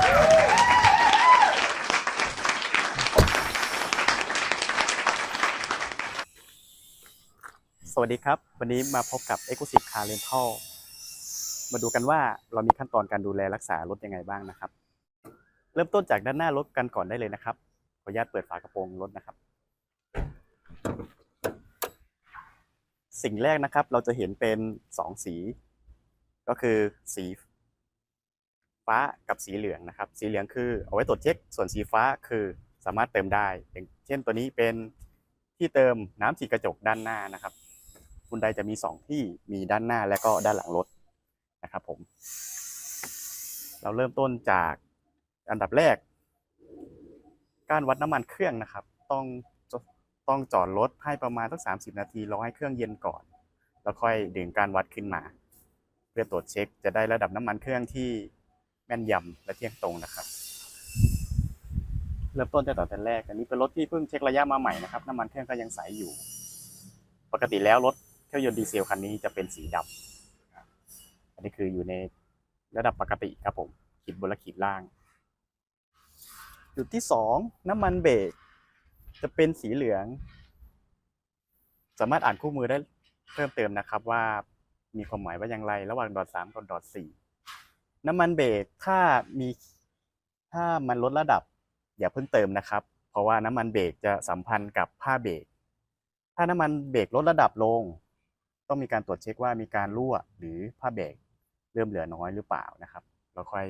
สวัสดีครับ วันนี้มาพบกับ e x c l u s i v e Car Rental มาดูกันว่าเรามีขั้นตอนการดูแลรักษารถยังไงบ้างนะครับ เริ่มต้นจากด้านหน้ารถกันก่อนได้เลยนะครับ ขออนุญาตเปิดฝากระโปรงรถนะครับ สิ่งแรกนะครับเราจะเห็นเป็นสองสี ก็คือสี ฟ้ากับสีเหลืองนะครับ สีเหลืองคือเอาไว้ตรวจเช็ค ส่วนสีฟ้าคือสามารถเติมได้ อย่างเช่นตัวนี้เป็นที่เติมน้ำฉีดกระจกด้านหน้านะครับคุณใดจะมีสองที่มีด้านหน้าและก็ด้านหลังรถนะครับผม เราเริ่มต้นจากอันดับแรก การวัดน้ำมันเครื่องนะครับ ต้องต้องจอดรถให้ประมาณสักสามสิบนาทีรอให้เครื่องเย็นก่อน แล้วค่อยดึงการวัดขึ้นมา เพื่อตรวจเช็คจะได้ระดับน้ำมันเครื่องที่ ม่นยำและเที่ยงตรงนะครับ เริ่มต้นตั้งแต่แรก อันนี้เป็นรถที่เพิ่งเช็คระยะมาใหม่นะครับ น้ำมันเครื่องก็ยังใสอยู่ ปกติแล้วรถเครื่องยนต์ดีเซลคันนี้จะเป็นสีดำอันนี้คืออยู่ในระดับปกติครับผม ขีดบนและขีดล่าง จุดที่สองน้ำมันเบรกจะเป็นสีเหลือง สามารถอ่านคู่มือได้เพิ่มเติมนะครับว่ามีความหมายว่าอย่างไร ระหว่างดอทสามกับดอทสี่ น้ำมันเบรกถ้ามีถ้ามันลดระดับ อย่าเพิ่งเติมนะครับ เพราะว่าน้ำมันเบรกจะสัมพันธ์กับผ้าเบรกถ้าน้ำมันเบรกลดระดับลง ต้องมีการตรวจเช็คว่ามีการรั่วหรือผ้าเบรกเริ่มเหลือน้อยหรือเปล่านะครับเราค่อย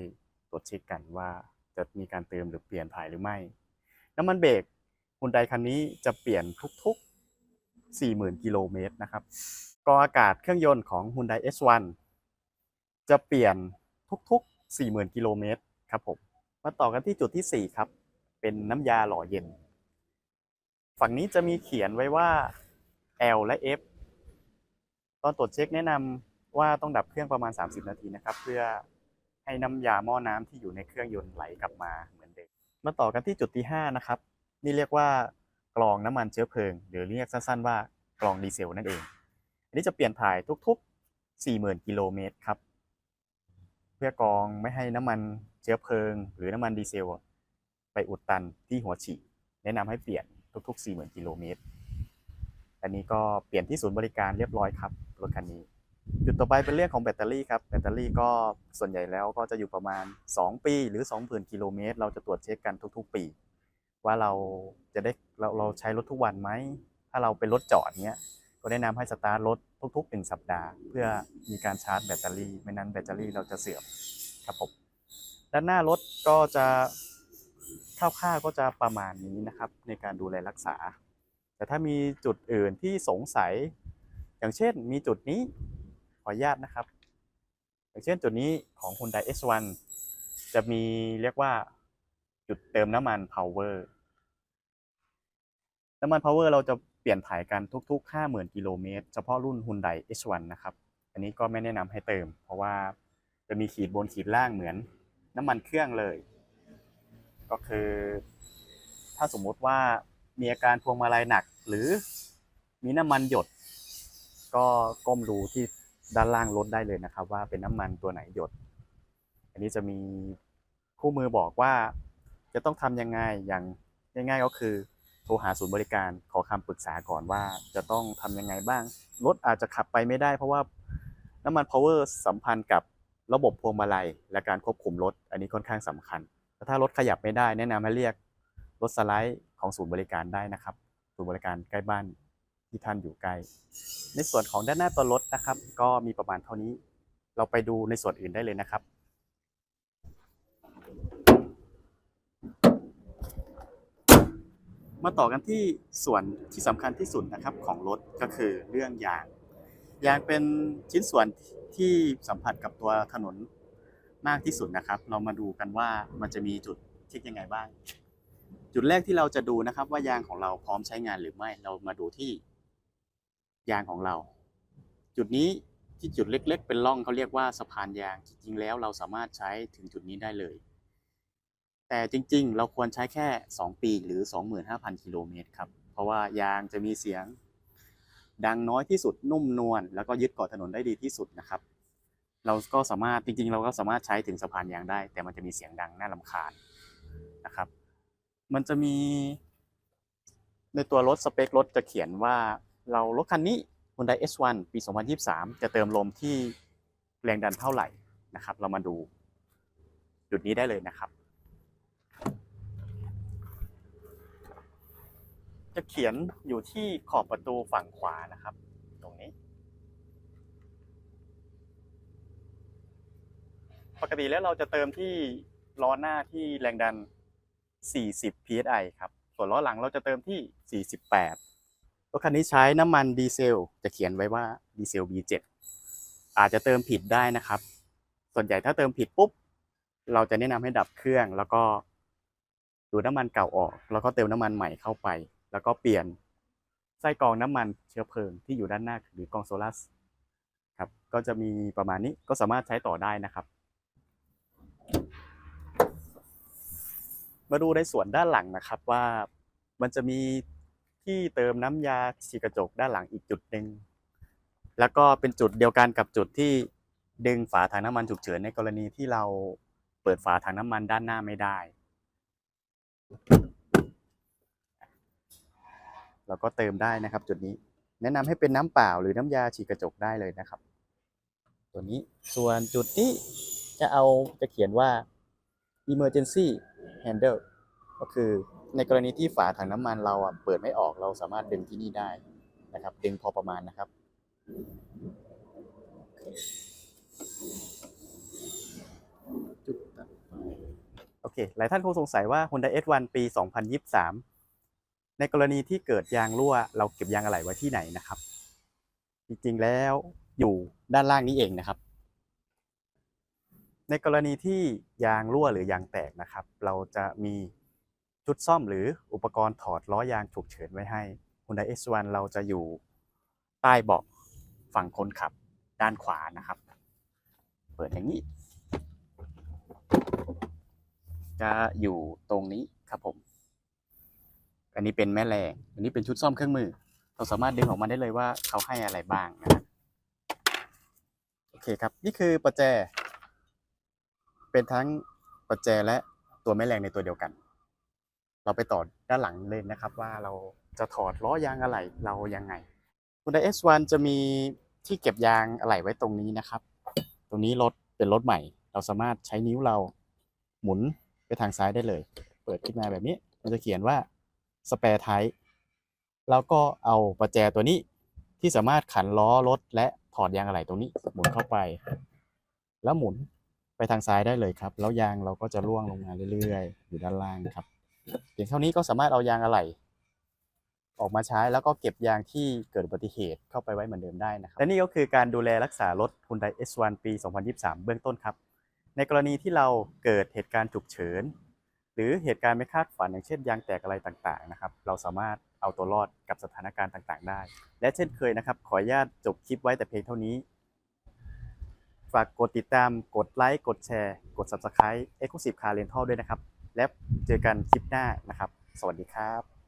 ตรวจเช็คกันว่าจะมีการเติมหรือเปลี่ยนถ่ายหรือไม่ น้ำมันเบรกฮุนไดคันนี้จะเปลี่ยนทุกๆ 40,000 กิโลเมตรนะครับกออากาศเครื่องยนต์ของ Hyundai H1 จะเปลี่ยน ทุกๆ 40,000 กิโลเมตรครับผมมาต่อกันที่จุดที่ 4 ครับ เป็นน้ำยาหล่อเย็น ฝั่งนี้จะมีเขียนไว้ว่า L และ F ตอนตรวจเช็คแนะนำว่าต้องดับเครื่องประมาณ 30 นาทีนะครับ เพื่อให้น้ำยาหม้อน้ำที่อยู่ในเครื่องยนต์ไหลกลับมาเหมือนเดิมมาต่อกันที่จุดที่ 5 นะครับ นี่เรียกว่ากรองน้ำมันเชื้อเพลิง หรือเรียกสั้นๆว่ากรองดีเซลนั่นเอง อันนี้จะเปลี่ยนถ่ายทุกๆ 40,000 กิโลเมตรครับ พื่อกรองไม่ให้น้ำมันเชื้อเพลิง หรือน้ำมันดีเซล ไปอุดตันที่หัวฉีดแนะนำให้เปลี่ยนทุกๆ 40,000 กิโลเมตร อันนี้ก็เปลี่ยนที่ศูนย์บริการเรียบร้อยครับรถคันนี้ จุดต่อไปเป็นเรื่องของแบตเตอรี่ครับแบตเตอรี่ก็ส่วนใหญ่แล้วก็จะอยู่ประมาณ 2 ปีหรือ 20,000 กิโลเมตร เราจะตรวจเช็คกันทุกๆ ปี ว่าเราจะได้เราเราใช้รถทุกวันไหม ถ้าเราเป็นรถจอดเนี้ยก็แนะนำให้สตาร์ทรถ ทุกๆ1สัปดาห์ เพื่อมีการชาร์จแบตเตอรี่ ไม่นั้นแบตเตอรี่เราจะเสื่อมครับผมด้านหน้ารถก็จะคร่าวๆก็จะประมาณนี้นะครับ ในการดูแลรักษา แต่ถ้ามีจุดอื่นที่สงสัย อย่างเช่นมีจุดนี้ขออนุญาตนะครับ อย่างเช่นจุดนี้ของ Hyundai H1 จะมีเรียกว่าจุดเติมน้ำมัน power น้ำมัน power เราจะ เปลี่ยนถ่ายกันทุก ๆ 50,000กิโลเมตรเฉพาะรุ่น Hyundai H1 นะครับ อันนี้ก็ไม่แนะนำให้เติม เพราะว่าจะมีขีดบนขีดล่างเหมือนน้ำมันเครื่องเลย ก็คือ ถ้าสมมุติว่ามีอาการพวงมาลัยหนัก หรือมีน้ำมันหยด ก็ก้มดูที่ด้านล่างรถได้เลยนะครับ ว่าเป็นน้ำมันตัวไหนหยด อันนี้จะมีคู่มือบอกว่าจะต้องทำยังไงอย่างง่าย ๆ ก็คือ ทรหาศูนย์บริการขอคำปรึกษาก่อนว่าจะต้องทำยังไงบ้าง รถอาจจะขับไปไม่ได้ เพราะว่าน้ำมัน power สัมพันธ์กับระบบพวงมาลัย และการควบคุมรถ อันนี้ค่อนข้างสำคัญแต่ถ้ารถขยับไม่ได้ แนะนำให้เรียกรถสไลด์ของศูนย์บริการได้นะครับ ศูนย์บริการใกล้บ้านที่ท่านอยู่ใกล้ ในส่วนของด้านหน้าตัวรถนะครับ ก็มีประมาณเท่านี้ เราไปดูในส่วนอื่นได้เลยนะครับ มาต่อกันที่ส่วนที่สำคัญที่สุดนะครับของรถก็คือเรื่องยาง ยางเป็นชิ้นส่วนที่สัมผัสกับตัวถนนมากที่สุดนะครับ เรามาดูกันว่ามันจะมีจุดเช็คยังไงบ้าง จุดแรกที่เราจะดูนะครับ ว่ายางของเราพร้อมใช้งานหรือไม่เรามาดูที่ ยางของเรา จุดนี้ที่จุดเล็ก ๆ เป็นร่องเขาเรียกว่าสะพานยางจริงๆแล้วเราสามารถใช้ถึงจุดนี้ได้เลย แต่จริงๆ เราควรใช้แค่ 2 ปีหรือ 25,000 กิโลเมตรครับ เพราะว่ายางจะมีเสียง ดังน้อยที่สุดนุ่มนวลแล้วก็ยึดเกาะถนนได้ดีที่สุดนะครับ เราก็สามารถจริงๆ เราก็สามารถใช้ถึงสะพานยางได้ แต่มันจะมีเสียงดังน่ารำคาญนะครับ มันจะมี ในตัวรถสเปครถจะเขียนว่าเรารถคันนี้ Hyundai S1 ปี 2023 จะเติมลมที่แรงดันเท่าไหร่นะครับ เรามาดูจุดนี้ได้เลยนะครับ จะเขียนอยู่ที่ขอบประตูฝั่งขวานะครับ ตรงนี้ ปกติแล้วเราจะเติมที่ล้อหน้าที่แรงดัน 40 psi ครับ ส่วนล้อหลังเราจะเติมที่ 48รถคันนี้ใช้น้ำมันดีเซล จะเขียนไว้ว่าดีเซล B7 อาจจะเติมผิดได้นะครับ ส่วนใหญ่ถ้าเติมผิดปุ๊บ เราจะแนะนำให้ดับเครื่องแล้วก็ดูดน้ำมันเก่าออก แล้วก็เติมน้ำมันใหม่เข้าไป แล้วก็เปลี่ยนไส้กรองน้ำมันเชื้อเพลิงที่อยู่ด้านหน้าหรือกองโซลัสครับก็จะมีประมาณนี้ก็สามารถใช้ต่อได้นะครับ มาดูในส่วนด้านหลังนะครับว่ามันจะมีที่เติมน้ำยาฉีกระจกด้านหลังอีกจุดหนึ่งแล้วก็เป็นจุดเดียวกันกับจุดที่ดึงฝาถังน้ำมันฉุกเฉินในกรณีที่เราเปิดฝาถังน้ำมันด้านหน้าไม่ได้ เราก็เติมได้นะครับ จุดนี้แนะนำให้เป็นน้ำเปล่าหรือน้ำยาฉีดกระจกได้เลยนะครับ ตัวนี้ส่วนจุดนี้จะเอาจะเขียนว่า emergency handle ก็คือในกรณีที่ฝาถังน้ำมันเราอะเปิดไม่ออกเราสามารถดึงที่นี่ได้นะครับ ดึงพอประมาณนะครับจุดโอเค หลายท่านคงสงสัยว่า Honda S1 ปี 2023 ในกรณีที่เกิดยางรั่ว เราเก็บยางอะไหล่ไว้ที่ไหนนะครับ จริงๆแล้วอยู่ด้านล่างนี้เองนะครับ ในกรณีที่ยางรั่วหรือยางแตกนะครับ เราจะมีชุดซ่อมหรืออุปกรณ์ถอดล้อยางฉุกเฉินไว้ให้ Honda S1 เราจะอยู่ใต้เบาะฝั่งคนขับด้านขวานะครับ เปิดอย่างนี้ จะอยู่ตรงนี้ครับผม อันนี้เป็นแม่แรงอันนี้เป็นชุดซ่อมเครื่องมือ เราสามารถดึงออกมาได้เลยว่าเขาให้อะไรบ้างนะครับโอเคครับ นี่คือประแจ เป็นทั้งประแจและตัวแม่แรงในตัวเดียวกัน เราไปต่อด้านหลังเลยนะครับว่าเราจะถอดล้อยางอะไหล่เรายังไง Hyundai S1 จะมีที่เก็บยางอะไหล่ไว้ตรงนี้นะครับ ตรงนี้รถเป็นรถใหม่ เราสามารถใช้นิ้วเราหมุนไปทางซ้ายได้เลย เปิดขึ้นมาแบบนี้ มันจะเขียนว่า spare type แล้วก็เอาประแจตัวนี้ที่สามารถขันล้อรถและถอดยางอะไหล่ตรงนี้หมุนเข้าไป แล้วหมุนไปทางซ้ายได้เลยครับ แล้วยางเราก็จะร่วงลงมาเรื่อยๆ อยู่ด้านล่างครับเพียงเท่านี้ก็สามารถเอายางอะไหล่ออกมาใช้แล้วก็เก็บยางที่เกิดอุบัติเหตุเข้าไปไว้เหมือนเดิมได้นะครับและนี่ก็คือการดูแลรักษารถ Hyundai S1 ปี 2023 เบื้องต้นครับ ในกรณีที่เราเกิดเหตุการณ์ฉุกเฉิน รือเหตุการณ์ไม่คาดฝันอย่างเช่นยางแตกอะไรต่างๆนะครับ เราสามารถเอาตัวรอดกับสถานการณ์ต่างๆ ได้ และเช่นเคยนะครับ ขออนุญาตจบคลิปไว้แต่เพียงเท่านี้ ฝากกดติดตาม กดไลค์ กดแชร์ กด Subscribe Exclusive Car Rental ด้วยนะครับ และเจอกันคลิปหน้านะครับ สวัสดีครับ